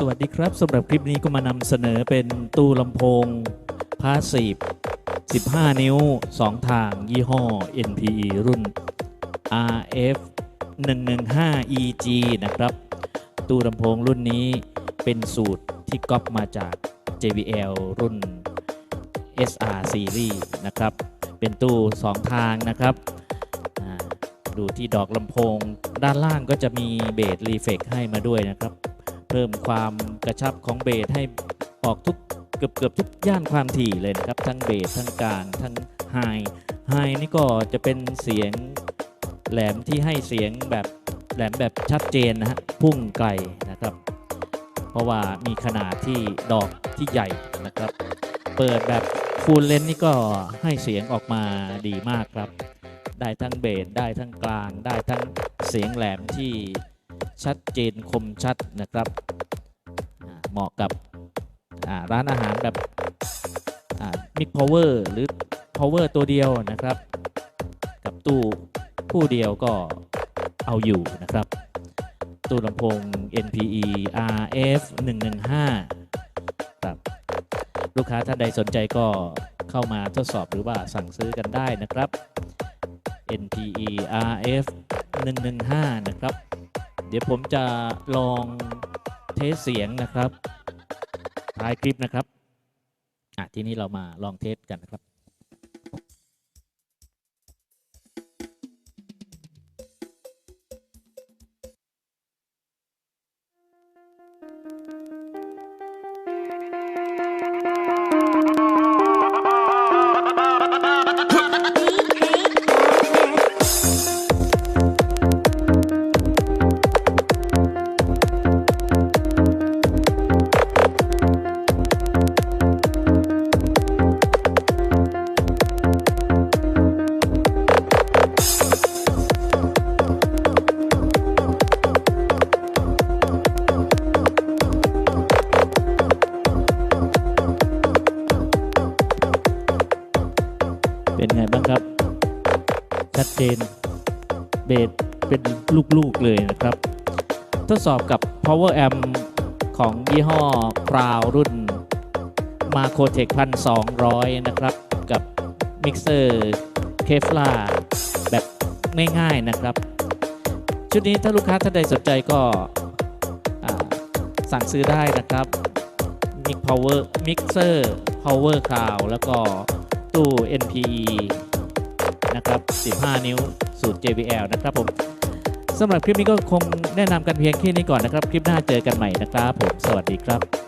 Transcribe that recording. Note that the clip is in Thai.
สวัสดีครับสำหรับคลิปนี้ก็มานำเสนอเป็นตู้ลำโพงพาสซีฟ15 นิ้ว 2 ทางยี่ห้อ NPE รุ่น RF 115 EG นะครับ ตู้ลำโพงรุ่นนี้เป็นสูตรที่ก๊อปมาจาก JBL รุ่น SR Series นะครับ เป็นตู้ 2 ทางนะครับ ดูที่ดอกลำโพง ด้านล่างก็จะมีเบสรีเฟกให้มาด้วยนะครับ เพิ่มความกระชับของเบสให้ออกทุกเกือบเกือบทุกย่านความถี่เลยนะครับ ทั้งเบสทั้งกลางทั้งไฮไฮนี่ก็จะเป็นเสียงแหลมที่ให้เสียงแบบแหลมแบบชัดเจนนะฮะพุ่งไกลนะครับ เพราะว่ามีขนาดที่ดอกที่ใหญ่นะครับ เปิดแบบฟูลเลนนี่ก็ให้เสียงออกมาดีมากครับ ได้ทั้งเบสได้ทั้งกลาง ได้ทั้งเสียงแหลมที่ ชัดเจนคมชัดนะครับ เหมาะกับร้านอาหารแบบมิกพาวเวอร์หรือ power ตัวเดียวนะครับ กับตู้คู่เดียวก็เอาอยู่นะครับ ตู้ลำโพง NPE RF 115ครับลูกค้าท่านใดสนใจก็เข้ามาทดสอบหรือว่าสั่งซื้อกันได้นะครับ NPE RF 115 นะครับ เดี๋ยวผมจะลองเทสเสียงนะครับท้ายคลิปนะครับ อะ ทีนี้เรามาลองเทสกันนะครับ เป็นไงบ้างครับ ชัดเจนเบสเป็นลูกๆเลยนะครับ ทดสอบกับ power amp ของยี่ห้อ Proud รุ่น m a c o t e c 1200 นะครับ กับมิกเซอร์ Kevlar แบบง่ายๆนะครับ ชุดนี้ถ้าลูกค้าท่านใดสนใจก็สั่งซื้อได้นะครับ Mic Power Mixer Power Cloud แล้วก็ ตู้ NPE นะครับ 15 นิ้วสูตร JBL นะครับผมสำหรับคลิปนี้ก็คงแนะนำกันเพียงแค่นี้ก่อนนะครับ คลิปหน้าเจอกันใหม่นะครับผม สวัสดีครับ